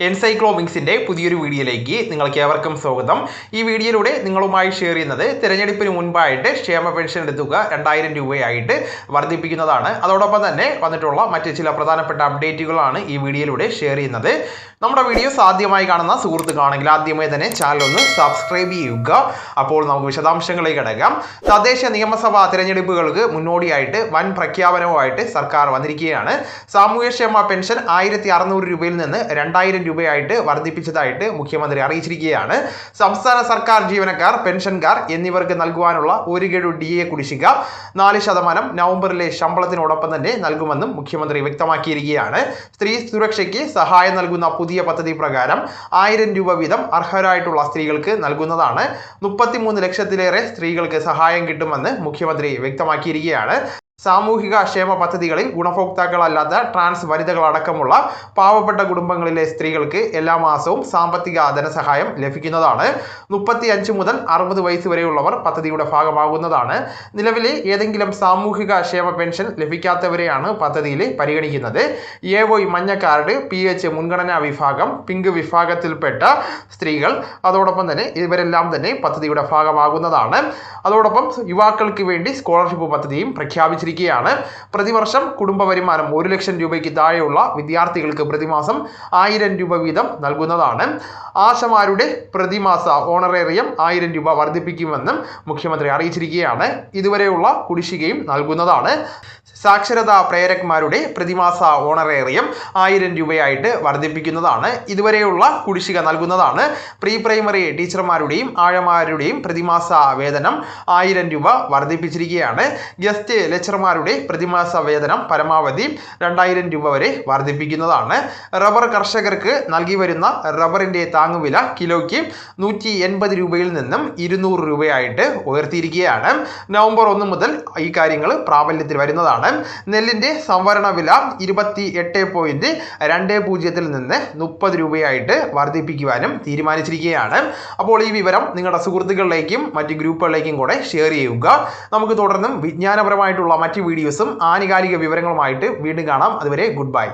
എൻസൈക്ലോമിക്സിന്റെ പുതിയൊരു വീഡിയോയിലേക്ക് നിങ്ങൾക്ക് ഏവർക്കും സ്വാഗതം. ഈ വീഡിയോയിലൂടെ നിങ്ങളുമായി ഷെയർ ചെയ്യുന്നത് തിരഞ്ഞെടുപ്പിന് മുൻപായിട്ട് ക്ഷേമ പെൻഷൻ തുക രണ്ടായിരം രൂപയായിട്ട് വർദ്ധിപ്പിക്കുന്നതാണ്. അതോടൊപ്പം തന്നെ വന്നിട്ടുള്ള മറ്റ് ചില പ്രധാനപ്പെട്ട അപ്ഡേറ്റുകളാണ് ഈ വീഡിയോയിലൂടെ ഷെയർ ചെയ്യുന്നത്. നമ്മുടെ വീഡിയോസ് ആദ്യമായി കാണുന്ന സുഹൃത്തുക്കളാണെങ്കിൽ ആദ്യമായി തന്നെ ചാനൽ ഒന്ന് സബ്സ്ക്രൈബ് ചെയ്യുക. അപ്പോൾ നമുക്ക് വിശദാംശങ്ങളിലേക്ക് കിടക്കാം. തദ്ദേശ നിയമസഭാ തിരഞ്ഞെടുപ്പുകൾക്ക് മുന്നോടിയായിട്ട് വൻ പ്രഖ്യാപനവുമായിട്ട് സർക്കാർ വന്നിരിക്കുകയാണ്. സാമൂഹ്യക്ഷേമ പെൻഷൻ ആയിരത്തി രൂപയിൽ നിന്ന് രണ്ടായിരം രൂപയായിട്ട് വർദ്ധിപ്പിച്ചതായിട്ട് മുഖ്യമന്ത്രി അറിയിച്ചിരിക്കുകയാണ്. സംസ്ഥാന സർക്കാർ ജീവനക്കാർ പെൻഷൻകാർ എന്നിവർക്ക് നൽകുവാനുള്ള ഒരു ഗഡു ഡി എ കുടിശ്ശിക നാല് ശതമാനം നവംബറിലെ ശമ്പളത്തിനോടൊപ്പം തന്നെ നൽകുമെന്നും മുഖ്യമന്ത്രി വ്യക്തമാക്കിയിരിക്കുകയാണ്. സ്ത്രീ സുരക്ഷയ്ക്ക് സഹായം നൽകുന്ന പുതിയ പദ്ധതി പ്രകാരം ആയിരം രൂപ വീതം അർഹരായിട്ടുള്ള സ്ത്രീകൾക്ക് നൽകുന്നതാണ്. മുപ്പത്തിമൂന്ന് ലക്ഷത്തിലേറെ സ്ത്രീകൾക്ക് സഹായം കിട്ടുമെന്ന് മുഖ്യമന്ത്രി വ്യക്തമാക്കിയിരിക്കുകയാണ്. സാമൂഹിക ക്ഷേമ പദ്ധതികളിൽ ഗുണഭോക്താക്കളല്ലാത്ത ട്രാൻസ് വനിതകളടക്കമുള്ള പാവപ്പെട്ട കുടുംബങ്ങളിലെ സ്ത്രീകൾക്ക് എല്ലാ മാസവും സാമ്പത്തിക ധനസഹായം ലഭിക്കുന്നതാണ്. മുപ്പത്തി അഞ്ച് മുതൽ അറുപത് വയസ്സ് വരെയുള്ളവർ പദ്ധതിയുടെ ഭാഗമാകുന്നതാണ്. നിലവിലെ ഏതെങ്കിലും സാമൂഹിക ക്ഷേമ പെൻഷൻ ലഭിക്കാത്തവരെയാണ് പദ്ധതിയിൽ പരിഗണിക്കുന്നത്. എ വൈ മഞ്ഞ കാർഡ് പി എച്ച് മുൻഗണനാ വിഭാഗം പിങ്ക് വിഭാഗത്തിൽപ്പെട്ട സ്ത്രീകൾ അതോടൊപ്പം തന്നെ ഇവരെല്ലാം തന്നെ പദ്ധതിയുടെ ഭാഗമാകുന്നതാണ്. അതോടൊപ്പം യുവാക്കൾക്ക് വേണ്ടി സ്കോളർഷിപ്പ് പദ്ധതിയും പ്രഖ്യാപിച്ചിരിക്കുകയാണ് പ്രതിവർഷം കുടുംബ വരുമാനം ഒരു ലക്ഷം രൂപയ്ക്ക് താഴെയുള്ള വിദ്യാർത്ഥികൾക്ക് പ്രതിമാസം ആയിരം രൂപ വീതം നൽകുന്നതാണ്. ആശമാരുടെ പ്രതിമാസ ഓണറേറിയം ആയിരം രൂപ വർദ്ധിപ്പിക്കുമെന്നും മുഖ്യമന്ത്രി അറിയിച്ചിരിക്കുകയാണ്. ഇതുവരെയുള്ള കുടിശ്ശികയും നൽകുന്നതാണ്. സാക്ഷരതാ പ്രേരക്മാരുടെ പ്രതിമാസ ഓണറേറിയം ആയിരം രൂപയായിട്ട് വർദ്ധിപ്പിക്കുന്നതാണ്. ഇതുവരെയുള്ള കുടിശ്ശിക നൽകുന്നതാണ്. പ്രീ പ്രൈമറി ടീച്ചർമാരുടെയും ആഴമാരുടെയും പ്രതിമാസ വേതനം ആയിരം രൂപ വർദ്ധിപ്പിച്ചിരിക്കുകയാണ്. ഗസ്റ്റ് ലെക്ചർമാരുടെ പ്രതിമാസ വേതനം പരമാവധി രണ്ടായിരം രൂപ വരെ വർദ്ധിപ്പിക്കുന്നതാണ്. റബ്ബർ കർഷകർക്ക് നൽകി വരുന്ന റബ്ബറിന്റെ താങ്ങുവില കിലോയ്ക്ക് നൂറ്റി എൺപത് രൂപയിൽ നിന്നും ഇരുന്നൂറ് രൂപയായിട്ട് ഉയർത്തിയിരിക്കുകയാണ്. നവംബർ ഒന്ന് മുതൽ ഈ കാര്യങ്ങൾ പ്രാബല്യത്തിൽ വരുന്നതാണ്. നെല്ലിന്റെ സംവരണ വില ഇരുപത്തി എട്ട് പോയിന്റ് രണ്ട് പൂജ്യത്തിൽ നിന്ന് മുപ്പത് രൂപയായിട്ട് വർദ്ധിപ്പിക്കുവാനും തീരുമാനിച്ചിരിക്കുകയാണ്. അപ്പോൾ ഈ വിവരം നിങ്ങളുടെ സുഹൃത്തുക്കളിലേക്കും മറ്റ് ഗ്രൂപ്പുകളിലേക്കും കൂടെ ഷെയർ ചെയ്യുക. നമുക്ക് തുടർന്നും വിജ്ഞാനപരമായിട്ടുള്ള മറ്റ് വീഡിയോസും ആനുകാലിക വിവരങ്ങളുമായിട്ട് വീണ്ടും കാണാം. അതുവരെ ഗുഡ് ബൈ.